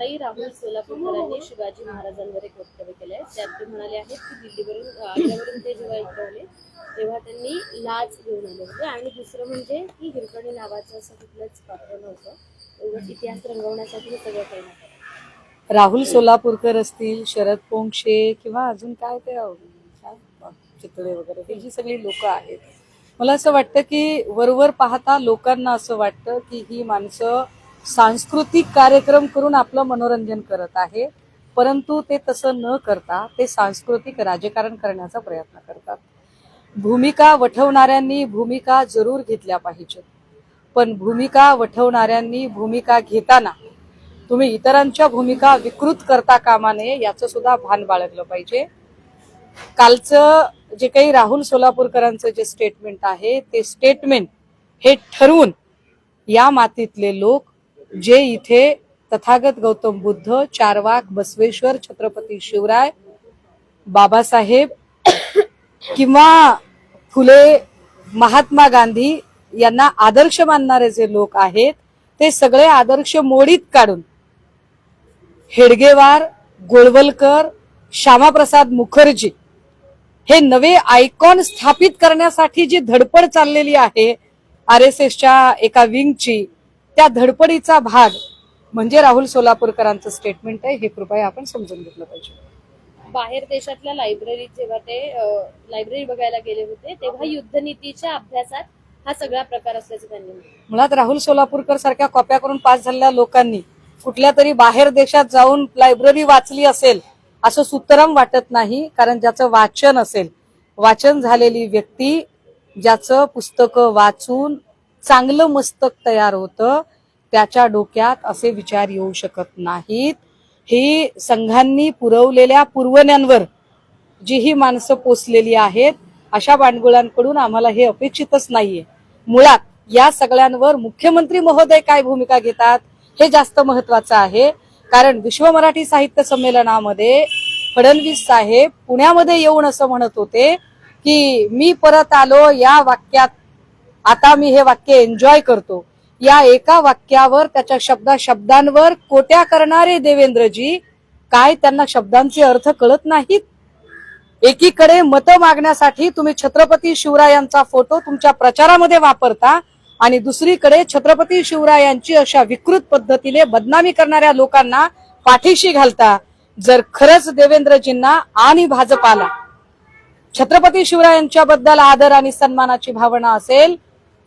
आताही राहुल सोलापूरकरांनी शिवाजी महाराजांवर एक वक्तव्य केलंय. त्यात ते म्हणाले आहेत की दिल्लीवरून आल्यावरून ते जेव्हा इकडे आले तेव्हा त्यांनी लाच घेऊन आले होते. आणि दुसरं म्हणजे की हिरकणी नावाचं असं कुठलंच पात्र नव्हतं. एवढंच इतिहास रंगवण्यासाठी हे सगळं काही नव्हतं. राहुल सोलापूरकर असतील शरद पोंक्षे किंवा अजून काय ते चितळे वगैरे ही जी सगळी लोक आहेत. मला असं वाटतं की वरवर पाहता लोकांना असं वाटतं की ही माणसं सांस्कृतिक कार्यक्रम करून आपलं मनोरंजन करत आहे. परंतु ते तसं न करता ते सांस्कृतिक राजकारण करण्याचा प्रयत्न करतात. भूमिका वठवणाऱ्यांनी भूमिका जरूर घेतल्या पाहिजेत. पण भूमिका वठवणाऱ्यांनी भूमिका घेताना तुम्ही इतरांच्या भूमिका विकृत करता कामा नये याचं सुद्धा भान बाळगलं पाहिजे. कालचं जे काही राहुल सोलापूरकरांचं जे स्टेटमेंट आहे ते स्टेटमेंट हे ठरवून या मातीतले लोक जे इथे तथागत गौतम बुद्ध चारवाक बसवेश्वर छत्रपती शिवराय बाबासाहेब किंवा फुले महात्मा गांधी यांना आदर्श मानणारे जे लोक आहेत ते सगळे आदर्श मोडीत काढून हेडगेवार गोळवलकर श्यामाप्रसाद मुखर्जी हे नवे आयकॉन स्थापित करण्यासाठी जी धडपड चाललेली आहे आर एस एसच्या एका विंगची त्या धडपडीचा भाग म्हणजे राहुल सोलापूरकरांचं स्टेटमेंट आहे. हे कृपया आपण समजून घेतलं पाहिजे. बाहेर देशातल्या लायब्ररीत जेव्हा ते लायब्ररी बघायला गेले होते तेव्हा युद्धनीतीच्या अभ्यासात हा सगळा प्रकार असल्याचं त्यांनी मुळात राहुल सोलापूरकर सारख्या कॉप्या करून पास झालेल्या लोकांनी कुठल्या तरी बाहेर देशात जाऊन लायब्ररी वाचली असेल असं सुतरम वाटत नाही कारण ज्याचं वाचन असेल वाचन झालेली व्यक्ती ज्याचं पुस्तकं वाचून चांगलं मस्तक तयार होतं. त्याच्या डोक्यात असे विचार येऊ शकत नाहीत. ही संघांनी पुरवलेल्या पुरवण्यांवर जी ही माणसं पोचलेली आहेत अशा बांडगुळांकडून आम्हाला हे अपेक्षितच नाहीये. मुळात या सगळ्यांवर मुख्यमंत्री महोदय काय भूमिका घेतात हे जास्त महत्वाचं आहे. कारण विश्व मराठी साहित्य संमेलनामध्ये फडणवीस साहेब पुण्यामध्ये येऊन असं म्हणत होते की मी परत आलो या वाक्यात आता मी हे वाक्य एन्जॉय करतो. या एका वाक्यावर त्याच्या शब्दा शब्दांवर कोट्या करणारे देवेंद्रजी काय त्यांना शब्दांचे अर्थ कळत नाहीत? एकीकडे मतं मागण्यासाठी तुम्ही छत्रपती शिवरायांचा फोटो तुमच्या प्रचारामध्ये वापरता आणि दुसरीकडे छत्रपती शिवरायांची अशा विकृत पद्धतीने बदनामी करणाऱ्या लोकांना पाठीशी घालता जर खरंच देवेंद्रजींना आणि भाजपाला छत्रपती शिवरायांच्या बद्दल आदर आणि सन्मानाची भावना असेल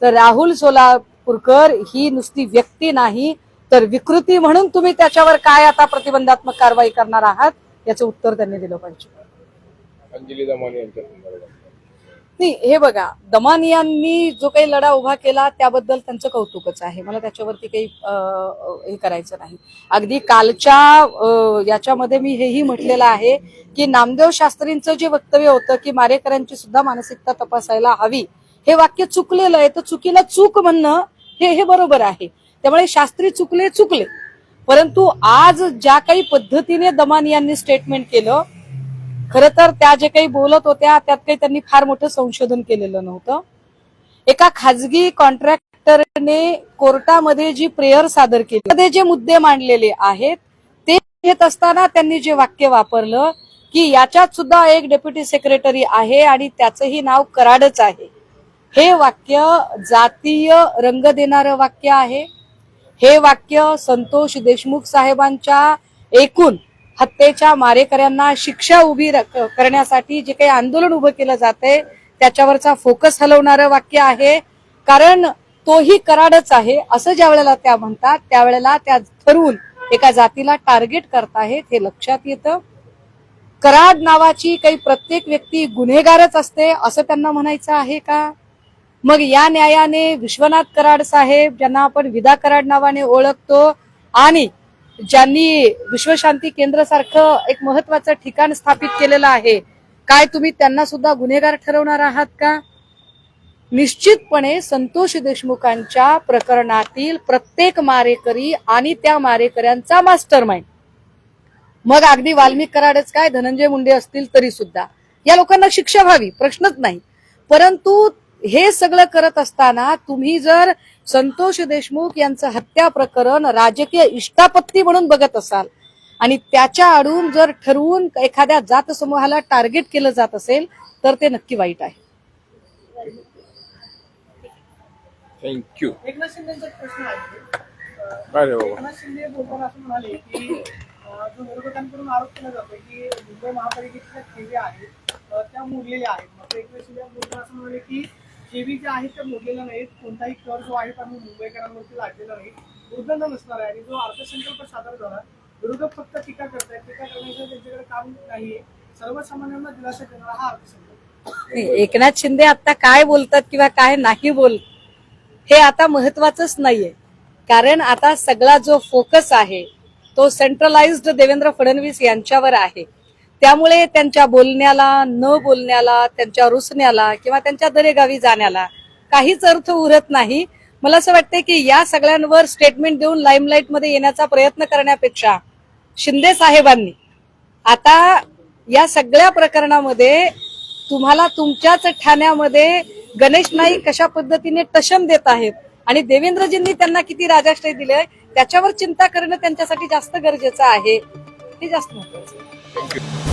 तर राहुल सोलापूरकर ही नुसती व्यक्ती नाही तर विकृती म्हणून तुम्ही त्याच्यावर काय आता प्रतिबंधात्मक कारवाई करणार आहात? याचं उत्तर त्यांनी दिलं पाहिजे. अंजली नाही हे बघा दमानियांनी जो काही लढा उभा केला त्याबद्दल त्यांचं कौतुकच आहे. मला त्याच्यावरती काही हे करायचं नाही. अगदी कालच्या याच्यामध्ये मी हेही म्हटलेलं आहे की नामदेव शास्त्रींचं जे वक्तव्य होतं की मारेकऱ्यांची सुद्धा मानसिकता तपासायला हवी हे वाक्य चुकलेलं आहे तर चुकीला चूक म्हणणं हे हे बरोबर आहे. त्यामुळे शास्त्री चुकले चुकले. परंतु आज ज्या काही पद्धतीने दमानियांनी स्टेटमेंट केलं खर तर त्या जे काही बोलत होत्या त्यात काही त्यांनी फार मोठं संशोधन केलेलं नव्हतं. एका खाजगी कॉन्ट्रॅक्टरने कोर्टामध्ये जी प्रेयर सादर केली मध्ये जे मुद्दे मांडलेले आहेत ते घेत असताना त्यांनी जे वाक्य वापरलं की याच्यात सुद्धा एक डेप्युटी सेक्रेटरी आहे आणि त्याचंही नाव कराडच आहे. हे वाक्य जातीय रंग देणारं वाक्य आहे. हे वाक्य संतोष देशमुख साहेबांच्या एकूण हत्येच्या मारेकऱ्यांना शिक्षा उभी र- करण्यासाठी जे काही आंदोलन उभं केलं जाते त्याच्यावरचा फोकस हलवणारं वाक्य आहे. कारण तोही कराडच आहे असं ज्या वेळेला त्या म्हणतात त्यावेळेला त्या ठरवून एका जातीला टार्गेट करताहेत हे लक्षात येतं. कराड नावाची काही प्रत्येक व्यक्ती गुन्हेगारच असते असं त्यांना म्हणायचं आहे का? मग या न्यायाने विश्वनाथ कराड साहेब ज्यांना आपण विदा कराड नावाने ओळखतो आणि ज्यांनी विश्वशांती केंद्र सारखं एक महत्वाचं ठिकाण स्थापित केलेलं आहे काय तुम्ही त्यांना सुद्धा गुन्हेगार ठरवणार आहात का? निश्चितपणे संतोष देशमुखांच्या प्रकरणातील प्रत्येक मारेकरी आणि त्या मारेकऱ्यांचा मास्टर माइंड मग अगदी वाल्मिक कराडच काय धनंजय मुंडे असतील तरी सुद्धा. या लोकांना शिक्षा व्हावी प्रश्नच नाही. परंतु हे सगळं करत असताना तुम्ही जर संतोष देशमुख यांचं हत्या प्रकरण राजकीय इष्टापत्ती म्हणून बघत असाल आणि त्याच्या आडून जर ठरवून एखाद्या जात समूहाला टार्गेट केलं जात असेल तर ते नक्की वाईट आहे. थँक्यू की अं, जो विरोधकांकडून आरोप केला जातो की मुंबई महापालिकेच्या ठेवी आहेत अं, त्या मोडलेल्या आहेत. असं म्हणाले की ठेवी ज्या आहेत त्या मोडलेल्या नाहीत. कोणताही कर जो आहे तो आम्ही मुंबईकरांवरती लादलेला नाही. उर्दंड नसणार आहे. आणि जो अर्थसंकल्प सादर झाला विरोधक फक्त टीका करतायत. टीका करण्याचं त्यांच्याकडे काम नाहीये. सर्वसामान्यांना दिलासा देणारा हा अर्थसंकल्प. एकनाथ शिंदे आता काय बोलतात किंवा काय नाही बोल हे आता महत्वाचंच नाहीये. कारण आता सगळा जो फोकस आहे तो सेंट्रलाइज्ड देवेंद्र फडणवीस यांच्यावर आहे. त्यामुळे त्यांच्या बोलण्याला न बोलण्याला त्यांच्या रुसण्याला किंवा त्यांच्या दरेगावी जाण्याला काहीच अर्थ उरत नाही. मला असं वाटतं की या सगळ्यांवर स्टेटमेंट देऊन लाईमलाईटमध्ये येण्याचा प्रयत्न करण्यापेक्षा शिंदे साहेबांनी आता या सगळ्या प्रकरणामध्ये तुम्हाला तुमच्याच ठाण्यामध्ये गणेश नाईक कशा पद्धतीने टशन देत आहेत आणि देवेंद्रजींनी त्यांना किती राजाश्रय दिले त्याच्यावर चिंता करणं त्यांच्यासाठी जास्त गरजेचं आहे. हे जास्त महत्वाचं